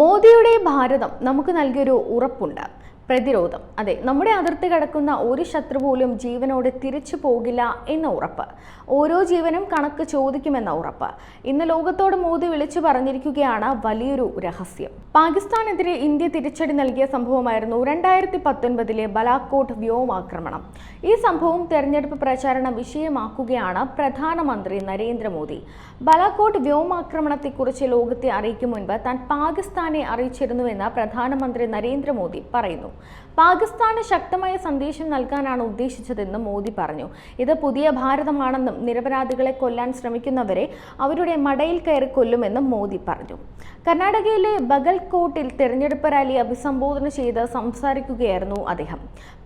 മോദിയുടെ ഭാരതം നമുക്ക് നൽകിയൊരു ഉറപ്പുണ്ട്. പ്രതിരോധം. അതെ നമ്മുടെ അതിർത്തി കടക്കുന്ന ഒരു ശത്രു പോലും ജീവനോട് തിരിച്ചു പോകില്ല എന്ന ഉറപ്പ്. ഓരോ ജീവനും കണക്ക് ചോദിക്കുമെന്ന ഉറപ്പ്. ഇന്ന് ലോകത്തോട് മോദി വിളിച്ചു പറഞ്ഞിരിക്കുകയാണ് വലിയൊരു രഹസ്യം. പാകിസ്ഥാനെതിരെ ഇന്ത്യ തിരിച്ചടി നൽകിയ സംഭവമായിരുന്നു രണ്ടായിരത്തി പത്തൊൻപതിലെ ബലാക്കോട്ട് വ്യോമാക്രമണം. ഈ സംഭവം തെരഞ്ഞെടുപ്പ് പ്രചാരണ വിഷയമാക്കുകയാണ് പ്രധാനമന്ത്രി നരേന്ദ്രമോദി. ബലാക്കോട്ട് വ്യോമാക്രമണത്തെക്കുറിച്ച് ലോകത്തെ അറിയിക്കും മുൻപ് താൻ പാകിസ്ഥാനെ അറിയിച്ചിരുന്നുവെന്ന് പ്രധാനമന്ത്രി നരേന്ദ്രമോദി പറയുന്നു. പാകിസ്ഥാന് ശക്തമായ സന്ദേശം നൽകാനാണ് ഉദ്ദേശിച്ചതെന്ന് മോദി പറഞ്ഞു. ഇത് പുതിയ ഭാരതമാണെന്നും നിരപരാധികളെ കൊല്ലാൻ ശ്രമിക്കുന്നവരെ അവരുടെ മടയിൽ കയറി കൊല്ലുമെന്നും മോദി പറഞ്ഞു. കർണാടകയിലെ ബഗൽകോട്ടിൽ തെരഞ്ഞെടുപ്പ് റാലി അഭിസംബോധന ചെയ്ത് സംസാരിക്കുകയായിരുന്നു അദ്ദേഹം.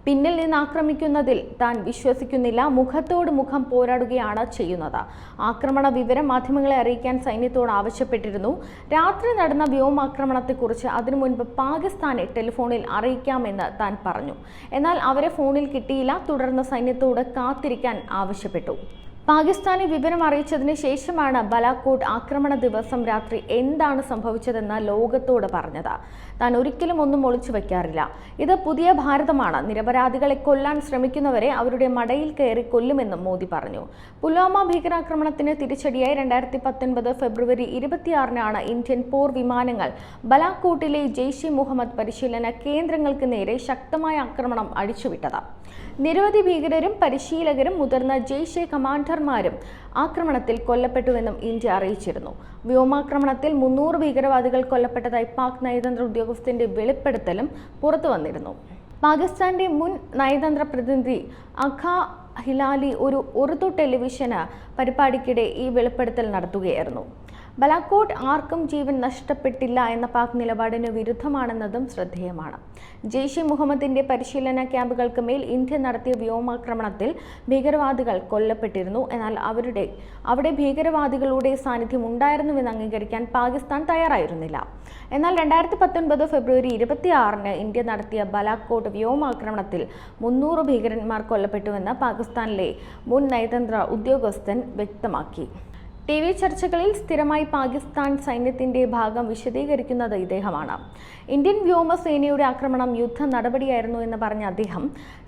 പിന്നിൽ നിന്ന് ആക്രമിക്കുന്നതിൽ താൻ വിശ്വസിക്കുന്നില്ല മുഖത്തോട് മുഖം പോരാടുകയാണ് ചെയ്യുന്നത്. ആക്രമണ വിവരം മാധ്യമങ്ങളെ അറിയിക്കാൻ സൈന്യത്തോട് ആവശ്യപ്പെട്ടിരുന്നു. രാത്രി നടന്ന വ്യോമാക്രമണത്തെക്കുറിച്ച് അതിനു മുൻപ് പാകിസ്ഥാനെ ടെലിഫോണിൽ അറിയിക്കാമെന്ന് താൻ പറഞ്ഞു. എന്നാൽ അവരെ ഫോണിൽ കിട്ടിയില്ല തുടർന്ന് സൈന്യത്തോട് കാത്തിരിക്കാൻ ആവശ്യപ്പെട്ടു. പാകിസ്ഥാനെ വിവരം അറിയിച്ചതിന് ശേഷമാണ് ബലാക്കോട്ട് ആക്രമണ ദിവസം രാത്രി എന്താണ് സംഭവിച്ചതെന്ന് ലോകത്തോട് പറഞ്ഞത്. താൻ ഒരിക്കലും ഒന്നും ഒളിച്ചു വയ്ക്കാറില്ല. ഇത് പുതിയ ഭാരതമാണ്. നിരപരാധികളെ കൊല്ലാൻ ശ്രമിക്കുന്നവരെ അവരുടെ മടയിൽ കയറി കൊല്ലുമെന്നും മോദി പറഞ്ഞു. പുൽവാമ ഭീകരാക്രമണത്തിന് തിരിച്ചടിയായി രണ്ടായിരത്തി പത്തൊൻപത് ഫെബ്രുവരി ഇരുപത്തിയാറിനാണ് ഇന്ത്യൻ പോർ വിമാനങ്ങൾ ബലാക്കോട്ടിലെ ജെയ്ഷെ മുഹമ്മദ് പരിശീലന കേന്ദ്രങ്ങൾക്ക് നേരെ ശക്തമായ ആക്രമണം അഴിച്ചുവിട്ടത്. നിരവധി ഭീകരരും പരിശീലകരും മുതിർന്ന ജെയ്ഷെ കമാൻഡർമാരും ആക്രമണത്തിൽ കൊല്ലപ്പെട്ടുവെന്നും ഇന്ത്യ അറിയിച്ചിരുന്നു. വ്യോമാക്രമണത്തിൽ മുന്നൂറ് ഭീകരവാദികൾ കൊല്ലപ്പെട്ടതായി പാക് നയതന്ത്ര ഉദ്യോഗസ്ഥന്റെ വെളിപ്പെടുത്തലും പുറത്തു വന്നിരുന്നു. പാകിസ്ഥാന്റെ മുൻ നയതന്ത്ര പ്രതിനിധി അഖ ഹിലാലി ഒരു ഉറുദു ടെലിവിഷന് പരിപാടിക്കിടെ ഈ വെളിപ്പെടുത്തൽ നടത്തുകയായിരുന്നു. ബലാക്കോട്ട് ആർക്കും ജീവൻ നഷ്ടപ്പെട്ടില്ല എന്ന പാക് നിലപാടിന് വിരുദ്ധമാണെന്നതും ശ്രദ്ധേയമാണ്. ജെയ്ഷെ മുഹമ്മദിന്റെ പരിശീലന ക്യാമ്പുകൾക്ക് മേൽ ഇന്ത്യ നടത്തിയ വ്യോമാക്രമണത്തിൽ ഭീകരവാദികൾ കൊല്ലപ്പെട്ടിരുന്നു. എന്നാൽ അവരുടെ അവിടെ ഭീകരവാദികളുടെ സാന്നിധ്യം ഉണ്ടായിരുന്നുവെന്ന് അംഗീകരിക്കാൻ പാകിസ്ഥാൻ തയ്യാറായിരുന്നില്ല. എന്നാൽ രണ്ടായിരത്തി പത്തൊൻപത് ഫെബ്രുവരി ഇരുപത്തിയാറിന് ഇന്ത്യ നടത്തിയ ബലാക്കോട്ട് വ്യോമാക്രമണത്തിൽ മുന്നൂറ് ഭീകരന്മാർ കൊല്ലപ്പെട്ടുവെന്ന് പാകിസ്ഥാനിലെ മുൻ നയതന്ത്ര ഉദ്യോഗസ്ഥൻ വ്യക്തമാക്കി. ടി വി ചർച്ചകളിൽ സ്ഥിരമായി പാകിസ്ഥാൻ സൈന്യത്തിന്റെ ഭാഗം വിശദീകരിക്കുന്നത് ഇദ്ദേഹമാണ്. ഇന്ത്യൻ വ്യോമസേനയുടെ ആക്രമണം യുദ്ധ നടപടിയായിരുന്നു എന്ന് പറഞ്ഞ അദ്ദേഹം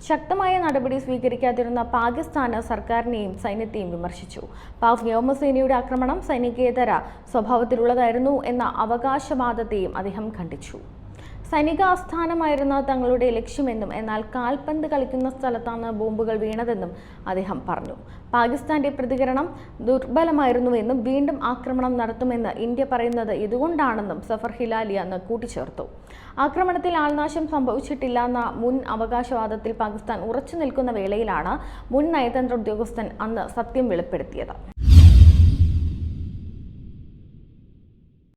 ശക്തമായ നടപടി സ്വീകരിക്കാതിരുന്ന പാകിസ്ഥാന് സർക്കാരിനെയും സൈന്യത്തെയും വിമർശിച്ചു. പാക് വ്യോമസേനയുടെ ആക്രമണം സൈനികേതര സ്വഭാവത്തിലുള്ളതായിരുന്നു എന്ന അവകാശവാദത്തെയും അദ്ദേഹം ഖണ്ഡിച്ചു. സൈനിക ആസ്ഥാനമായിരുന്ന തങ്ങളുടെ ലക്ഷ്യമെന്നും എന്നാൽ കാൽപന്ത് കളിക്കുന്ന സ്ഥലത്താണ് ബോംബുകൾ വീണതെന്നും അദ്ദേഹം പറഞ്ഞു. പാകിസ്ഥാന്റെ പ്രതികരണം ദുർബലമായിരുന്നുവെന്നും വീണ്ടും ആക്രമണം നടത്തുമെന്ന് ഇന്ത്യ പറയുന്നത് ഇതുകൊണ്ടാണെന്നും സഫർ ഹിലാലി അന്ന് കൂട്ടിച്ചേർത്തു. ആക്രമണത്തിൽ ആൾനാശം സംഭവിച്ചിട്ടില്ല എന്ന മുൻ അവകാശവാദത്തിൽ പാകിസ്ഥാൻ ഉറച്ചു നിൽക്കുന്ന വേളയിലാണ് മുൻ നയതന്ത്ര ഉദ്യോഗസ്ഥൻ അന്ന് സത്യം വെളിപ്പെടുത്തിയത്.